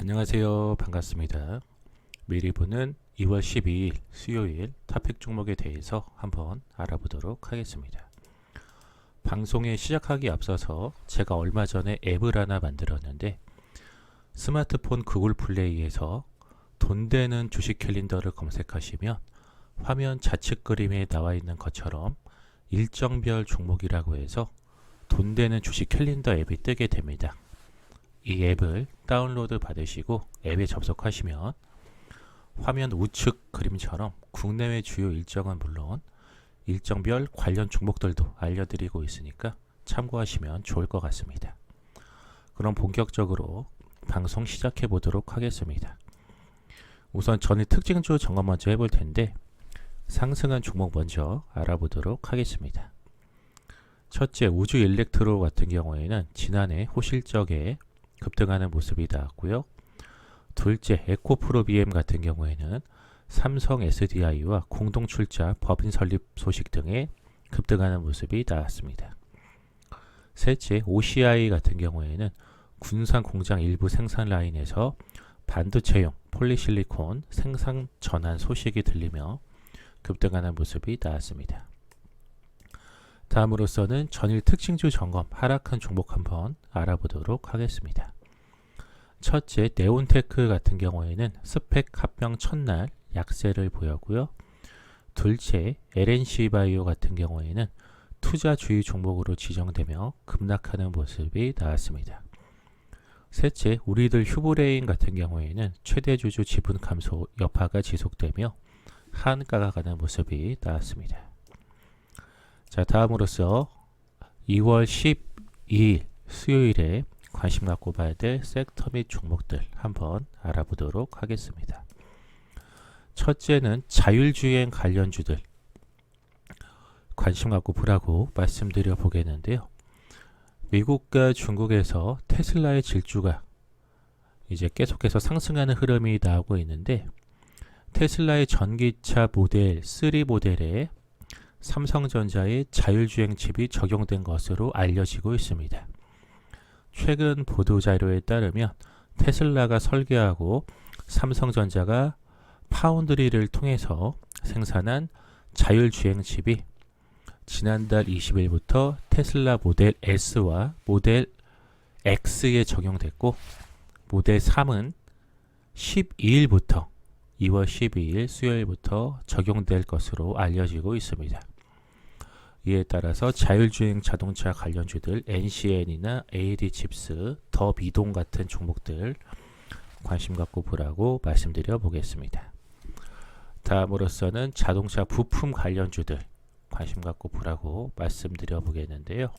안녕하세요. 반갑습니다. 미리 보는 2월 12일 수요일 토픽 종목에 대해서 한번 알아보도록 하겠습니다. 방송에 시작하기 앞서서 제가 얼마 전에 앱을 하나 만들었는데 스마트폰 구글 플레이에서 돈 되는 주식 캘린더를 검색하시면 화면 좌측 그림에 나와 있는 것처럼 일정별 종목이라고 해서 돈 되는 주식 캘린더 앱이 뜨게 됩니다. 이 앱을 다운로드 받으시고 앱에 접속하시면 화면 우측 그림처럼 국내외 주요 일정은 물론 일정별 관련 종목들도 알려드리고 있으니까 참고하시면 좋을 것 같습니다. 그럼 본격적으로 방송 시작해 보도록 하겠습니다. 우선 전일 특징주 점검 먼저 해볼 텐데 상승한 종목 먼저 알아보도록 하겠습니다. 첫째 우주 일렉트로 같은 경우에는 지난해 호실적에 급등하는 모습이 나왔고요. 둘째, 에코프로 BM 같은 경우에는 삼성 SDI와 공동 출자 법인 설립 소식 등에 급등하는 모습이 나왔습니다. 셋째, OCI 같은 경우에는 군산 공장 일부 생산 라인에서 반도체용 폴리실리콘 생산 전환 소식이 들리며 급등하는 모습이 나왔습니다. 다음으로서는 전일 특징주 점검 하락한 종목 한번 알아보도록 하겠습니다. 첫째, 네온테크 같은 경우에는 스펙 합병 첫날 약세를 보였고요. 둘째, LNC 바이오 같은 경우에는 투자 주의 종목으로 지정되며 급락하는 모습이 나왔습니다. 셋째, 우리들 휴브레인 같은 경우에는 최대 주주 지분 감소 여파가 지속되며 한가가 가는 모습이 나왔습니다. 자, 다음으로서 2월 12일 수요일에 관심 갖고 봐야 될 섹터 및 종목들 한번 알아보도록 하겠습니다. 첫째는 자율주행 관련주들 관심 갖고 보라고 말씀드려 보겠는데요. 미국과 중국에서 테슬라의 질주가 이제 계속해서 상승하는 흐름이 나오고 있는데 테슬라의 전기차 모델 3 모델에 삼성전자의 자율주행 칩이 적용된 것으로 알려지고 있습니다. 최근 보도 자료에 따르면 테슬라가 설계하고 삼성전자가 파운드리를 통해서 생산한 자율주행 칩이 지난달 20일부터 테슬라 모델 S와 모델 X에 적용됐고 모델 3은 12일부터 2월 12일 수요일부터 적용될 것으로 알려지고 있습니다. 이에 따라서 자율주행 자동차 관련주들 NCN이나 AD 칩스, 더 미동 같은 종목들 관심 갖고 보라고 말씀드려 보겠습니다. 다음으로서는 자동차 부품 관련주들 관심 갖고 보라고 말씀드려 보겠는데요.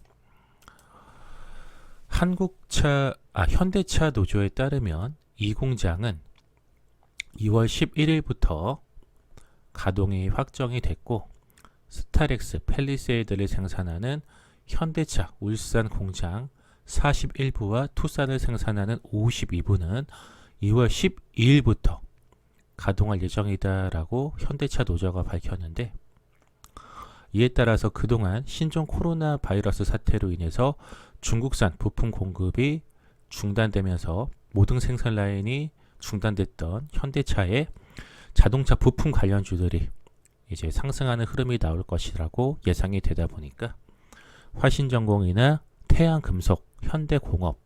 한국차 아 현대차 노조에 따르면 이 공장은 2월 11일부터 가동이 확정이 됐고 스타렉스 펠리세이드를 생산하는 현대차 울산 공장 41부와 투싼을 생산하는 52부는 2월 12일부터 가동할 예정이다라고 현대차 노조가 밝혔는데 이에 따라서 그동안 신종 코로나 바이러스 사태로 인해서 중국산 부품 공급이 중단되면서 모든 생산 라인이 중단됐던 현대차의 자동차 부품 관련주들이 이제 상승하는 흐름이 나올 것이라고 예상이 되다 보니까 화신전공이나 태양금속, 현대공업,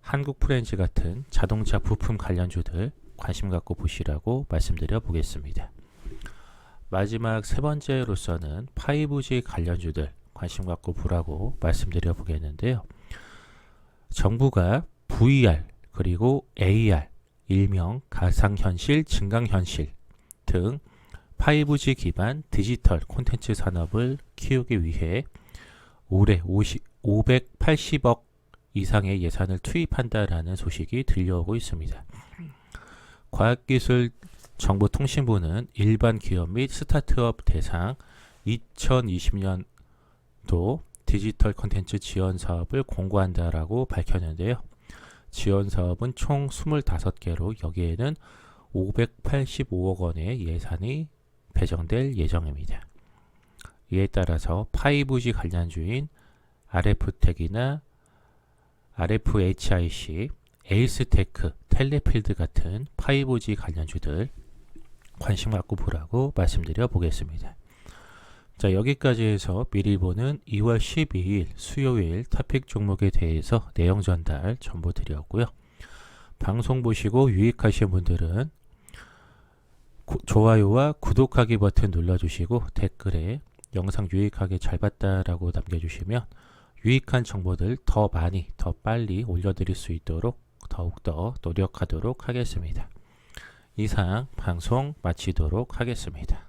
한국프렌즈 같은 자동차 부품 관련주들 관심 갖고 보시라고 말씀드려 보겠습니다. 마지막 세 번째로서는 5G 관련주들 관심 갖고 보라고 말씀드려 보겠는데요. 정부가 VR 그리고 AR 일명 가상현실, 증강현실 등 5G 기반 디지털 콘텐츠 산업을 키우기 위해 올해 50, 580억 이상의 예산을 투입한다라는 소식이 들려오고 있습니다. 과학기술 정보통신부는 일반 기업 및 스타트업 대상 2020년도 디지털 콘텐츠 지원 사업을 공고한다라고 밝혔는데요. 지원 사업은 총 25개로 여기에는 585억 원의 예산이 배정될 예정입니다. 이에 따라서 5G 관련주인 RF텍이나 RFHIC, 에이스테크, 텔레필드 같은 5G 관련주들 관심 갖고 보라고 말씀드려 보겠습니다. 자, 여기까지 해서 미리 보는 2월 12일 수요일 토픽 종목에 대해서 내용 전달 전부 드렸고요. 방송 보시고 유익하신 분들은 구- 좋아요와 구독하기 버튼 눌러주시고 댓글에 영상 유익하게 잘 봤다라고 남겨주시면 유익한 정보들 더 많이 더 빨리 올려드릴 수 있도록 더욱더 노력하도록 하겠습니다. 이상 방송 마치도록 하겠습니다.